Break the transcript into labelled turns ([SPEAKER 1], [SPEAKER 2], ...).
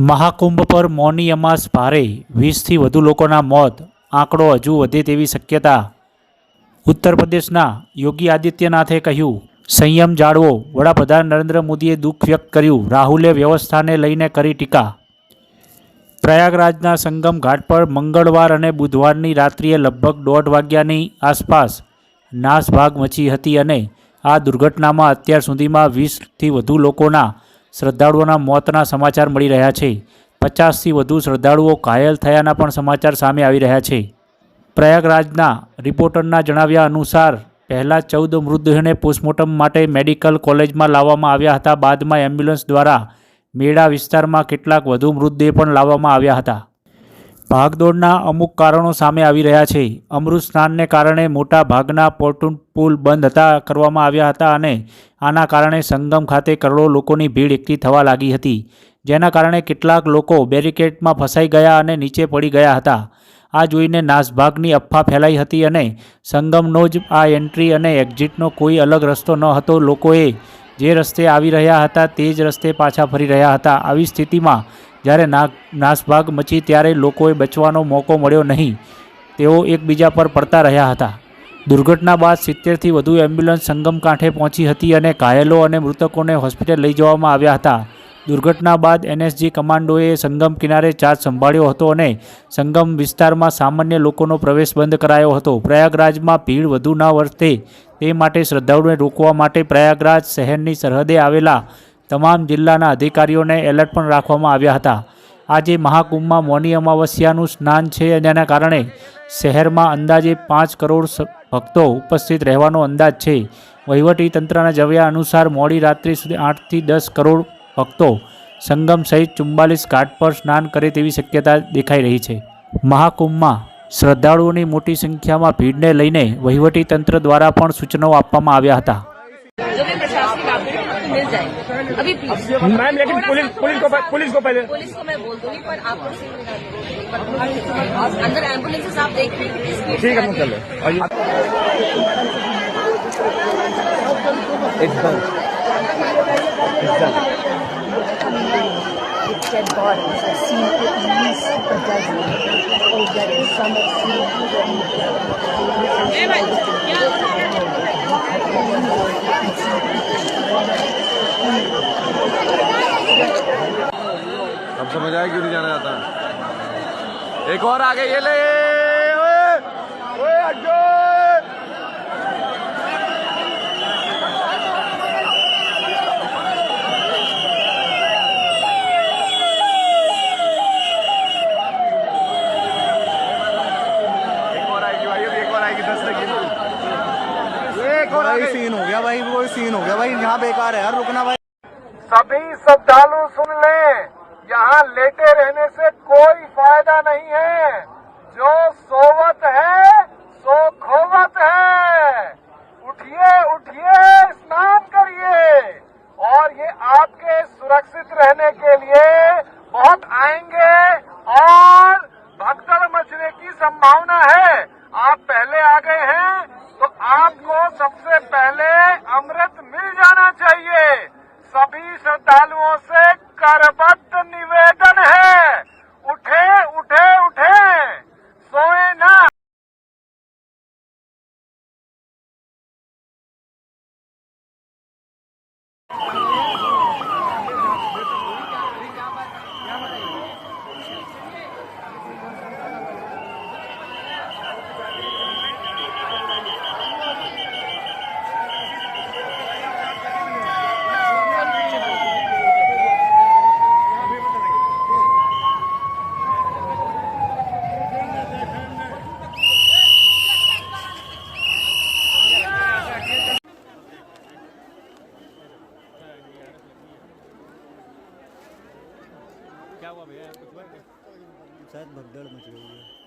[SPEAKER 1] મહાકુંભ પર મૌની અમાસ ભારે. વીસથી વધુ લોકોના મોત. આંકડો હજુ વધે તેવી શક્યતા. ઉત્તર પ્રદેશના યોગી આદિત્યનાથે કહ્યું, સંયમ જાળવો. વડાપ્રધાન નરેન્દ્ર મોદીએ દુઃખ વ્યક્ત કર્યું. રાહુલે વ્યવસ્થાને લઈને કરી ટીકા. પ્રયાગરાજના સંગમ ઘાટ પર મંગળવાર અને બુધવારની રાત્રિએ લગભગ દોઢ વાગ્યાની આસપાસ નાસભાગ મચી હતી અને આ દુર્ઘટનામાં અત્યાર સુધીમાં વીસથી વધુ લોકોના શ્રદ્ધાળુઓના મોતના સમાચાર મળી રહ્યા છે. પચાસથી વધુ શ્રદ્ધાળુઓ ઘાયલ થયાના પણ સમાચાર સામે આવી રહ્યા છે. પ્રયાગરાજના રિપોર્ટરના જણાવ્યા અનુસાર, પહેલાં ચૌદ મૃતદેહોને પોસ્ટમોર્ટમ માટે મેડિકલ કોલેજમાં લાવવામાં આવ્યા હતા. બાદમાં એમ્બ્યુલન્સ દ્વારા મેળા વિસ્તારમાં કેટલાક વધુ મૃતદેહ પણ લાવવામાં આવ્યા હતા. ભાગદોડના અમુક કારણો સામે આવી રહ્યા છે. અમૃત સ્નાનને કારણે મોટા ભાગના પોર્ટુન પુલ બંધ હતા, કરવામાં આવ્યા હતા અને આના કારણે સંગમ ખાતે કરોડો લોકોની ભીડ એકઠી થવા લાગી હતી. જેના કારણે કેટલાક લોકો બેરિકેડમાં ફસાઈ ગયા અને નીચે પડી ગયા હતા. આ જોઈને નાસભાગની અફવા ફેલાઈ હતી અને સંગમનો જ આ એન્ટ્રી અને એક્ઝિટનો કોઈ અલગ રસ્તો ન હતો. લોકોએ જે રસ્તે આવી રહ્યા હતા તે જ રસ્તે પાછા ફરી રહ્યા હતા. આવી સ્થિતિમાં જ્યારે ના નાસભાગ મચી ત્યારે લોકોએ બચવાનો મોકો મળ્યો નહીં. તેઓ એકબીજા પર પડતા રહ્યા હતા. દુર્ઘટના બાદ સિત્તેરથી વધુ એમ્બ્યુલન્સ સંગમ કાંઠે પહોંચી હતી અને ઘાયલો અને મૃતકોને હોસ્પિટલ લઈ જવામાં આવ્યા હતા. દુર્ઘટના બાદ એનએસજી કમાન્ડોએ સંગમ કિનારે ચાર્જ સંભાળ્યો હતો અને સંગમ વિસ્તારમાં સામાન્ય લોકોનો પ્રવેશ બંધ કરાયો હતો. પ્રયાગરાજમાં ભીડ વધુ ન વર્તે તે માટે શ્રદ્ધાળુઓને રોકવા માટે પ્રયાગરાજ શહેરની સરહદે આવેલા તમામ જિલ્લાના અધિકારીઓને એલર્ટ પણ રાખવામાં આવ્યા હતા. આજે મહાકુંભમાં મૌની અમાવસ્યાનું સ્નાન છે જેના કારણે શહેરમાં અંદાજે પાંચ કરોડ ભક્તો ઉપસ્થિત રહેવાનો અંદાજ છે. વહીવટી તંત્રના જવ્યા અનુસાર મોડી રાત્રિ સુધી આઠથી દસ કરોડ ભક્તો સંગમ સહિત ચુમ્બાલીસ ઘાટ પર સ્નાન કરે તેવી શક્યતા દેખાઈ રહી છે. મહાકુંભમાં શ્રદ્ધાળુઓની મોટી સંખ્યામાં ભીડને લઈને વહીવટી તંત્ર દ્વારા પણ સૂચનો આપવામાં આવ્યા હતા.
[SPEAKER 2] मिल जाएगी अभी प्लीज
[SPEAKER 3] मैम लेकिन पुलिस पुलिस को पुलिस को पहले
[SPEAKER 2] पुलिस को मैं बोल दूंगी पर आपको अंदर एम्बुलेंसेस आप देख रहे हैं कितनी स्पीड
[SPEAKER 3] ठीक है हम चलो आइए एकदम
[SPEAKER 4] dead bodies. I've seen at least a dozen already. Some have seen
[SPEAKER 5] अब समझ आया क्यों नहीं जाना जाता? एक और आगे ये ले! ओए! ओए आगे।
[SPEAKER 6] सीन हो गया भाई वो सीन हो गया भाई यहाँ बेकार है यार रुकना भाई।
[SPEAKER 7] सभी श्रद्धालु सुन लें। यहाँ लेटे रहने से कोई फ़ायदा नहीं है। जो सोवत है, सो खोवत है। उठिए उठिए, स्नान करिए। और ये आपके सुरक्षित रहने के लिए बहुत आएँगे और भगदड़ मचने की संभावना है। आप पहले आ गए हैं तो आपको सबसे पहले अमृत मिल जाना चाहिए। सभी श्रद्धालुओं से करबद्ध
[SPEAKER 6] આવો ભાઈ સાહેબ ભગદડ મચી